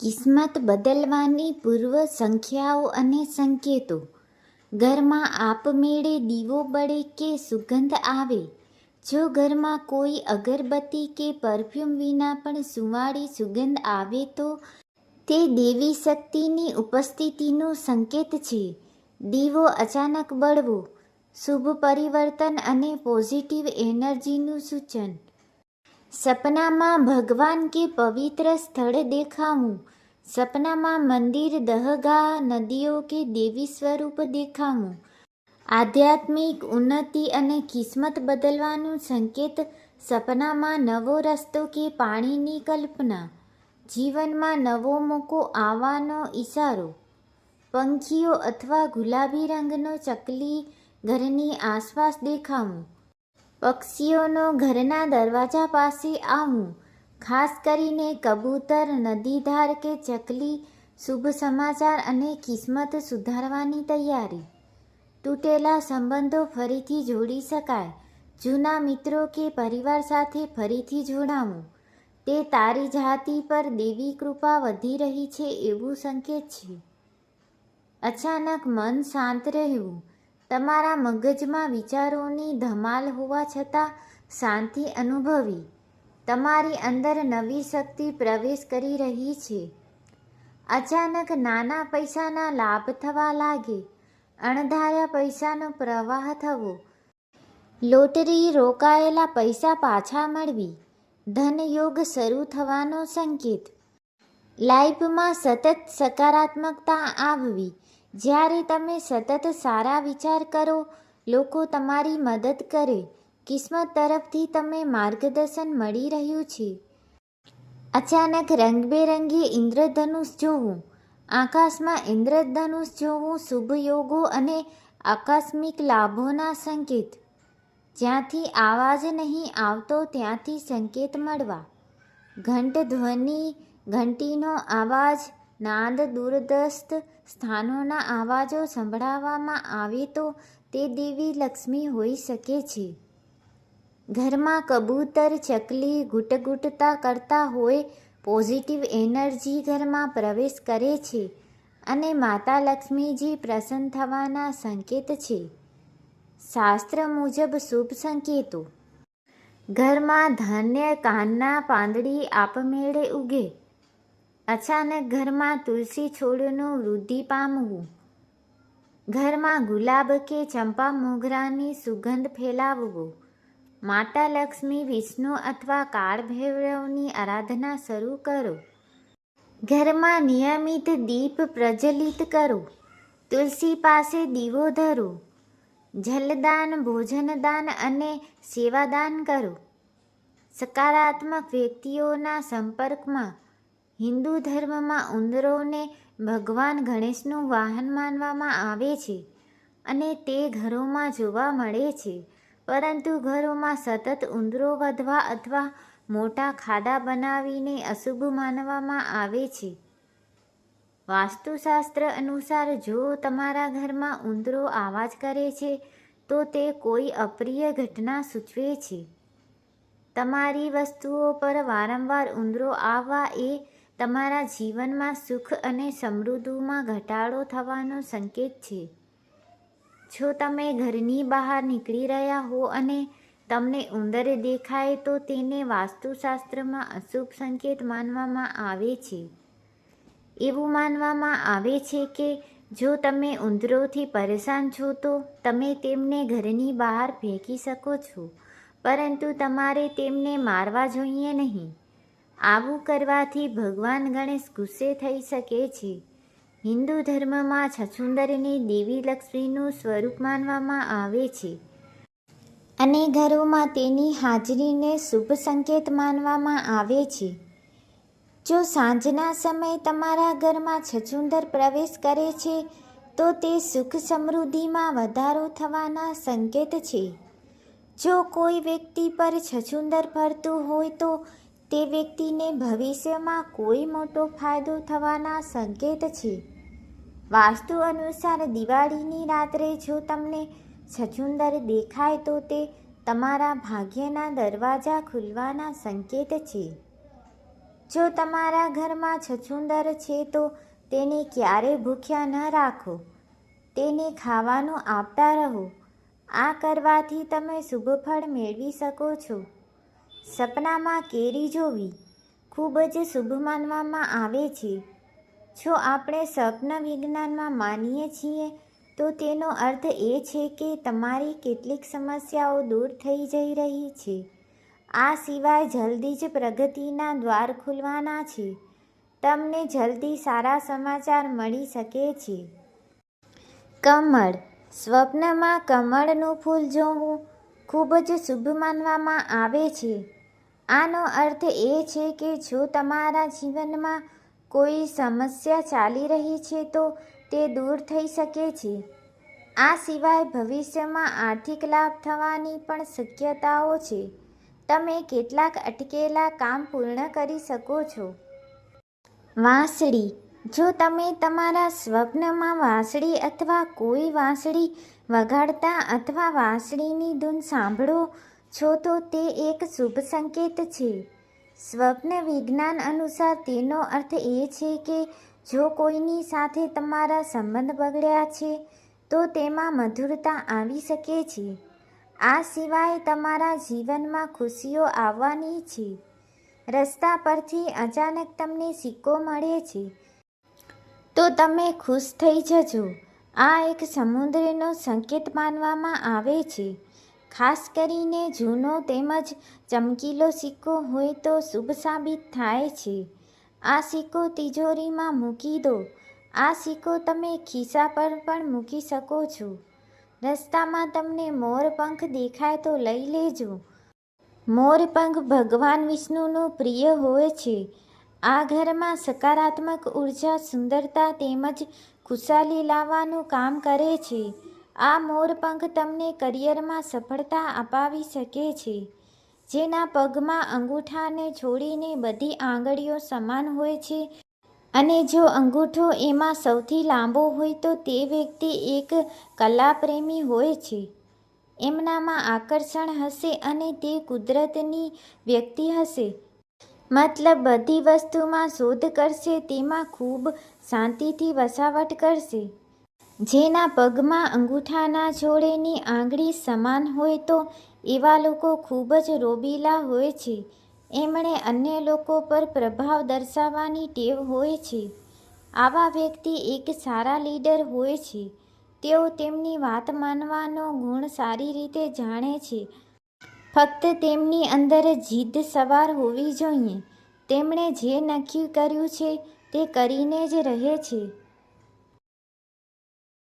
કિસ્મત બદલવાની પૂર્વ સંખ્યાઓ અને સંકેતો. ઘરમાં આપમેળે દીવો બળે કે સુગંધ આવે? જો ઘરમાં કોઈ અગરબત્તી કે પરફ્યુમ વિના પણ સુવાળી સુગંધ આવે તો તે દેવી શક્તિની ઉપસ્થિતિનો સંકેત છે. દીવો અચાનક બળવો, શુભ પરિવર્તન અને પોઝિટિવ એનર્જીનું સૂચન. સપનામાં ભગવાન કે પવિત્ર સ્થળ દેખાવું. સપનામાં મંદિર, દહગા, નદીઓ કે દેવી સ્વરૂપ દેખાવું. આધ્યાત્મિક ઉન્નતિ અને કિસ્મત બદલવાનું સંકેત સપનામાં નવો રસ્તો કે પાણીની કલ્પના. જીવનમાં નવો મોકો આવવાનો ઈશારો. પંખીઓ અથવા ગુલાબી રંગનો ચકલી ઘરની આસપાસ દેખાવું. પક્ષીઓનો ઘરના દરવાજા પાસે આવવું ખાસ કરીને કબૂતર, નદીધાર કે ચકલી, શુભ સમાચાર અને કિસ્મત સુધારવાની તૈયારી. તૂટેલા સંબંધો ફરીથી જોડી શકાય. જૂના મિત્રો કે પરિવાર સાથે ફરીથી જોડાવું. તે તારી જાતિ પર દેવી કૃપા વધી રહી છે એવું સંકેત છે. અચાનક મન શાંત રહેવું તમારા મગજમાં વિચારોની ધમાલ હોવા છતાં શાંતિ અનુભવી. તમારી અંદર નવી શક્તિ પ્રવેશ કરી રહી છે. અચાનક નાના પૈસાના લાભ થવા લાગે. અણધાર્યા પૈસાનો પ્રવાહ થવો. લોટરી રોકાયેલા પૈસા પાછા મળવી. ધનયોગ શરૂ થવાનો સંકેત. લાઈફમાં સતત સકારાત્મકતા આવવી. જ્યારે તમે સતત સારા વિચાર કરો, લોકો તમારી મદદ કરે. કિસ્મત તરફથી તમે માર્ગદર્શન મળી રહ્યું છે. અચાનક રંગબેરંગી ઇન્દ્રધનુષ જોવું. આકાશમાં ઇન્દ્રધનુષ જોવું શુભ યોગો અને આકસ્મિક લાભોના સંકેત. જ્યાંથી આવાજ નહીં આવતો ત્યાંથી સંકેત મળવા. ઘંટ ધ્વનિ ઘંટીનો અવાજ નાદ દૂરદસ્ત સ્થાનોના અવાજો સંભળાવવામાં આવે તો તે દેવી લક્ષ્મી હોઈ શકે છે. ઘરમાં કબૂતર, ચકલી ગુટગુટતા કરતા હોય, પોઝિટિવ એનર્જી ઘરમાં પ્રવેશ કરે છે અને માતા લક્ષ્મીજી પ્રસન્ન થવાના સંકેત છે. શાસ્ત્ર મુજબ શુભ સંકેતો. ઘરમાં ધાન્ય કાનના પાંદડી આપમેળે ઉગે. અચાનક ઘરમાં તુલસી છોડનું વૃદ્ધિ પામવું. ઘરમાં ગુલાબ કે ચંપા મોગરાની સુગંધ ફેલાવવો. માતા લક્ષ્મી, વિષ્ણુ અથવા કાળ ભૈરવની આરાધના શરૂ કરો. ઘરમાં નિયમિત દીપ પ્રજ્વલિત કરો. તુલસી પાસે દીવો ધરો. જલદાન, ભોજનદાન અને સેવાદાન કરો. સકારાત્મક વ્યક્તિઓના સંપર્કમાં હિન્દુ ધર્મમાં ઉંદરોને ભગવાન ગણેશનું વાહન માનવામાં આવે છે અને તે ઘરોમાં જોવા મળે છે. પરંતુ ઘરોમાં સતત ઉંદરો વધવા અથવા મોટા ખાડા બનાવીને અશુભ માનવામાં આવે છે. વાસ્તુશાસ્ત્ર અનુસાર જો તમારા ઘરમાં ઉંદરો આવાજ કરે છે, તો તે કોઈ અપ્રિય ઘટના સૂચવે છે. તમારી વસ્તુઓ પર વારંવાર ઉંદરો આવવા એ તમારા જીવનમાં સુખ અને સમૃદ્ધિમાં ઘટાડો થવાનો સંકેત છે. જો તમે ઘરની બહાર નીકળી રહ્યા હો અને તમને ઉંદર દેખાય તો તેને વાસ્તુશાસ્ત્રમાં અશુભ સંકેત માનવામાં આવે છે. એવું માનવામાં આવે છે કે જો તમે ઉંદરોથી પરેશાન છો તો તમે તેમને ઘરની બહાર ફેંકી શકો છો, પરંતુ તમારે તેમને મારવા જોઈએ નહીં. આવું કરવાથી ભગવાન ગણેશ ગુસ્સે થઈ શકે છે. હિન્દુ ધર્મમાં છછુંદરની દેવી લક્ષ્મીનું સ્વરૂપ માનવામાં આવે છે. અને ઘરોમાં તેની હાજરીને શુભ સંકેત માનવામાં આવે છે. જો સાંજના સમયે તમારા ઘરમાં છછુંદર પ્રવેશ કરે છે, તો તે સુખ સમૃદ્ધિમાં વધારો થવાના સંકેત છે. જો કોઈ વ્યક્તિ પર છછુંદર ફરતું હોય તો તે વ્યક્તિને ભવિષ્યમાં કોઈ મોટો ફાયદો થવાના સંકેત છે. વાસ્તુ અનુસાર દિવાળીની રાત્રે જો તમને છછુંદર દેખાય તો તે તમારા ભાગ્યના દરવાજા ખુલવાના સંકેત છે. જો તમારા ઘરમાં છછુંદર છે તો તેને ક્યારે ભૂખ્યા ન રાખો. તેને ખાવાનું આપતા રહો. આ કરવાથી તમે શુભ ફળ મેળવી શકો છો. સપનામાં કેરી જોવી ખૂબ જ શુભ માનવામાં આવે છે. જો આપણે સ્વપ્ન વિજ્ઞાનમાં માનીએ છીએ, તો તેનો અર્થ એ છે કે તમારી કેટલીક સમસ્યાઓ દૂર થઈ જઈ રહી છે. આ સિવાય જલ્દી જ પ્રગતિના દ્વાર ખુલવાના છે. તમને જલ્દી સારા સમાચાર મળી શકે છે. કમળ. સ્વપ્નમાં કમળનું ફૂલ જોવું ખૂબ જ શુભ માનવામાં આવે છે. આનો અર્થ એ છે કે જો તમારા જીવનમાં કોઈ સમસ્યા ચાલી રહી છે તો તે દૂર થઈ શકે છે. આ સિવાય ભવિષ્યમાં આર્થિક લાભ થવાની પણ શક્યતાઓ છે. તમે કેટલાક અટકેલા કામ પૂર્ણ કરી શકો છો. વાંસળી જો તમે તમારા સ્વપ્નમાં વાંસળી અથવા કોઈ વાંસળી વગાડતા અથવા વાંસળીની ધૂન સાંભળો છો તો તે એક શુભ સંકેત છે. સ્વપ્ન વિજ્ઞાન અનુસાર તેનો અર્થ એ છે કે જો કોઈની સાથે તમારા સંબંધ બગડ્યા છે, તો તેમાં મધુરતા આવી શકે છે. આ સિવાય તમારા જીવનમાં ખુશીઓ આવવાની છે. રસ્તા પરથી અચાનક તમને સિક્કો મળે છે. તો તમે ખુશ થઈ જજો. આ એક સમુદ્રનો સંકેત માનવામાં આવે છે. ખાસ કરીને જૂનો તેમજ ચમકીલો સિક્કો હોય તો શુભ સાબિત થાય છે. આ સિક્કો તિજોરીમાં મૂકી દો. આ સિક્કો તમે ખિસ્સા પર પણ મૂકી શકો છો. રસ્તામાં તમને મોરપંખ દેખાય તો લઈ લેજો. મોરપંખ ભગવાન વિષ્ણુનું પ્રિય હોય છે. આ ઘરમાં સકારાત્મક ઊર્જા, સુંદરતા તેમજ ખુશાલી લાવવાનું કામ કરે છે. આ મોરપંખ તમને કરિયરમાં સફળતા અપાવી શકે છે. જેના પગમાં અંગૂઠાને છોડીને બધી આંગળીઓ સમાન હોય છે અને જો અંગૂઠો એમાં સૌથી લાંબો હોય તો તે વ્યક્તિ એક કલાપ્રેમી હોય છે. એમનામાં આકર્ષણ હશે અને તે કુદરતની વ્યક્તિ હશે. મતલબ બધી વસ્તુમાં શોધ કરશે, તેમાં ખૂબ શાંતિથી વસાવટ કરશે. જેના પગમાં અંગૂઠાના જોડેની આંગળી સમાન હોય તો એવા લોકો ખૂબ જ રોબીલા હોય છે. એમણે અન્ય લોકો પર પ્રભાવ દર્શાવવાની ટેવ હોય છે. આવા વ્યક્તિ એક સારા લીડર હોય છે. તેઓ તેમની વાત માનવાનો ગુણ સારી રીતે જાણે છે. ફક્ત તેમની અંદર જીદ સવાર હોવી જોઈએ. તેમણે જે નક્કી કર્યું છે તે કરીને જ રહે છે.